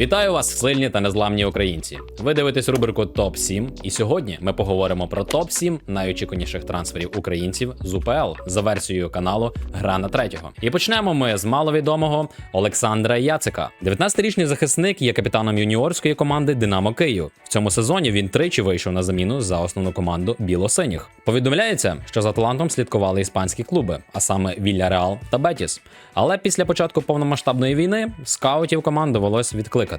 Вітаю вас, сильні та незламні українці. Ви дивитесь рубрику Топ 7 і сьогодні ми поговоримо про топ 7 найочікуваніших трансферів українців з УПЛ за версією каналу Гра на третього. І почнемо ми з маловідомого Олександра Яцика. 19-річний захисник є капітаном юніорської команди Динамо Київ. В цьому сезоні він тричі вийшов на заміну за основну команду білосиніх. Повідомляється, що за талантом слідкували іспанські клуби, а саме Вільяреал та Бетіс. Але після початку повномасштабної війни скаутів команд довелось відкликати.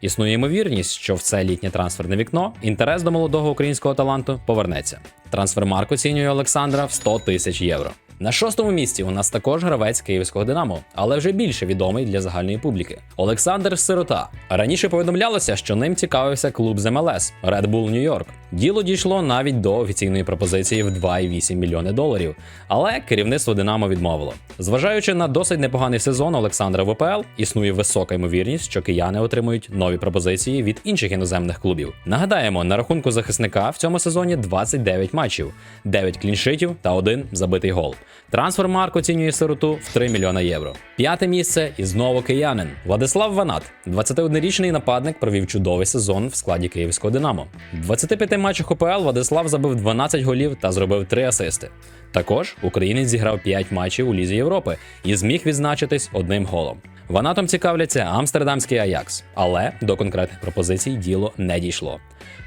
Існує ймовірність, що в це літнє трансферне вікно інтерес до молодого українського таланту повернеться. Трансфермарк оцінює Олександра в 100 тисяч євро. На шостому місці у нас також гравець київського Динамо, але вже більше відомий для загальної публіки. Олександр Сирота. Раніше повідомлялося, що ним цікавився клуб з МЛС Red Bull New York. Діло дійшло навіть до офіційної пропозиції в 2,8 мільйони доларів. Але керівництво Динамо відмовило. Зважаючи на досить непоганий сезон Олександра ВПЛ, існує висока ймовірність, що кияни отримують нові пропозиції від інших іноземних клубів. Нагадаємо, на рахунку захисника в цьому сезоні 29 матчів, 9 кліншитів та один забитий гол. Трансфермарк оцінює сироту в 3 мільйона євро. П'яте місце і знову киянин. Владислав Ванат, 21-річний нападник, провів чудовий сезон в складі київського Динамо. 25 п'яти матчах УПЛ Владислав забив 12 голів та зробив 3 асисти. Також українець зіграв 5 матчів у Лізі Європи і зміг відзначитись одним голом. Ванатом цікавляться амстердамський Аякс, але до конкретних пропозицій діло не дійшло.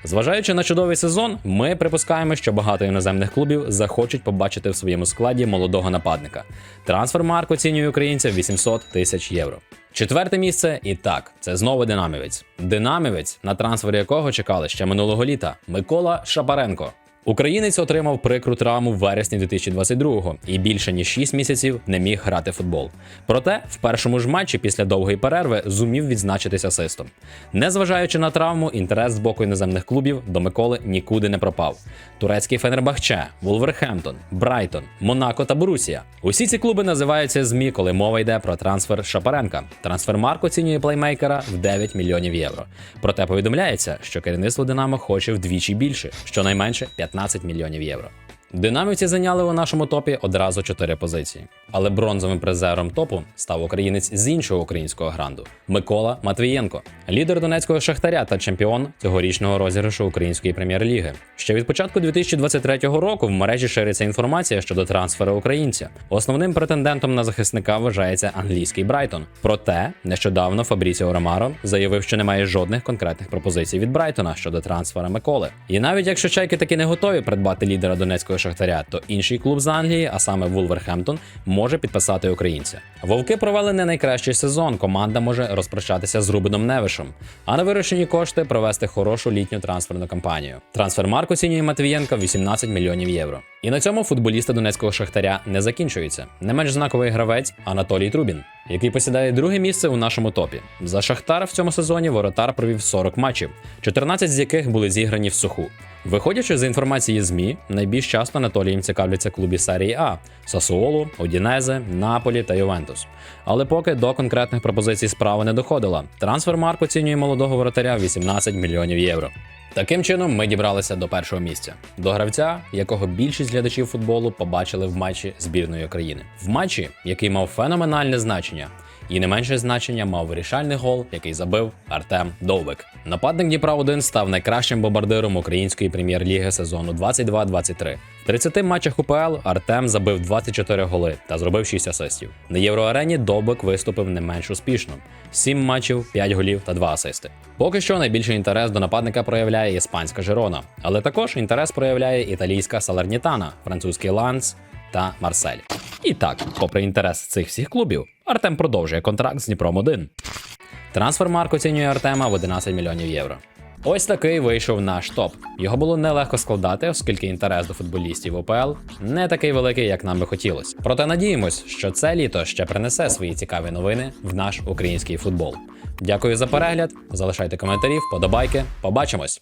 Зважаючи на чудовий сезон, ми припускаємо, що багато іноземних клубів захочуть побачити в своєму складі молодого нападника. Трансфермарк оцінює українця в 800 тисяч євро. Четверте місце, і так, це знову динамівець. Динамівець, на трансфер якого чекали ще минулого літа Микола Шапаренко. Українець отримав прикру травму в вересні 2022-го і більше ніж 6 місяців не міг грати в футбол. Проте в першому ж матчі після довгої перерви зумів відзначитись асистом. Незважаючи на травму, інтерес з боку іноземних клубів до Миколи нікуди не пропав. Турецький Фенербахче, Вулверхемптон, Брайтон, Монако та Борусія. Усі ці клуби називаються ЗМІ, коли мова йде про трансфер Шапаренка. Трансфермарк оцінює плеймейкера в 9 мільйонів євро. Проте повідомляється, що керівництво Динамо хоче вдвічі більше, щонайменше 15 мільйонів євро. Динамівці зайняли у нашому топі одразу чотири позиції. Але бронзовим призером топу став українець з іншого українського гранду Микола Матвієнко, лідер донецького шахтаря та чемпіон цьогорічного розіграшу української прем'єр-ліги. Ще від початку 2023 року в мережі шириться інформація щодо трансферу українця. Основним претендентом на захисника вважається англійський Брайтон. Проте нещодавно Фабріціо Ромаро заявив, що немає жодних конкретних пропозицій від Брайтона щодо трансфера Миколи. І навіть якщо чайки таки не готові придбати лідера донецького шахтаря, то інший клуб з Англії, а саме Вулверхемптон, може підписати українця. Вовки провели не найкращий сезон. Команда може розпрощатися з Рубином Невишем, а на вирощені кошти провести хорошу літню трансферну кампанію. Трансфермарк оцінює Матвієнка в 18 мільйонів євро. І на цьому футболісти донецького шахтаря не закінчуються. Не менш знаковий гравець Анатолій Трубін, який посідає друге місце у нашому топі. За Шахтар в цьому сезоні воротар провів 40 матчів, 14 з яких були зіграні в суху. Виходячи з інформації ЗМІ, найбільш часто Анатолієм цікавляться клубі серії А Сасуолу, Одінезе, Наполі та Ювентус. Але поки до конкретних пропозицій справа не доходила. Трансфермарк оцінює молодого воротаря в 18 мільйонів євро. Таким чином, ми дібралися до першого місця до гравця, якого більшість глядачів футболу побачили в матчі збірної України. В матчі, який мав феноменальне значення, і не менше значення мав вирішальний гол, який забив Артем Довбик. Нападник Дніпра 1 став найкращим бомбардиром української прем'єр-ліги сезону 22-23. В 30 матчах УПЛ Артем забив 24 голи та зробив 6 асистів. На євроарені Довбик виступив не менш успішно: 7 матчів, 5 голів та 2 асисти. Поки що найбільший інтерес до нападника проявляє іспанська Жирона, але також інтерес проявляє італійська Салернітана, французький Ланс та Марсель. І так, попри інтерес цих всіх клубів, Артем продовжує контракт з Дніпром 1. Трансфермарк оцінює Артема в 11 мільйонів євро. Ось такий вийшов наш топ. Його було нелегко складати, оскільки інтерес до футболістів ОПЛ не такий великий, як нам би хотілося. Проте надіємось, що це літо ще принесе свої цікаві новини в наш український футбол. Дякую за перегляд. Залишайте коментарі, вподобайки. Побачимось!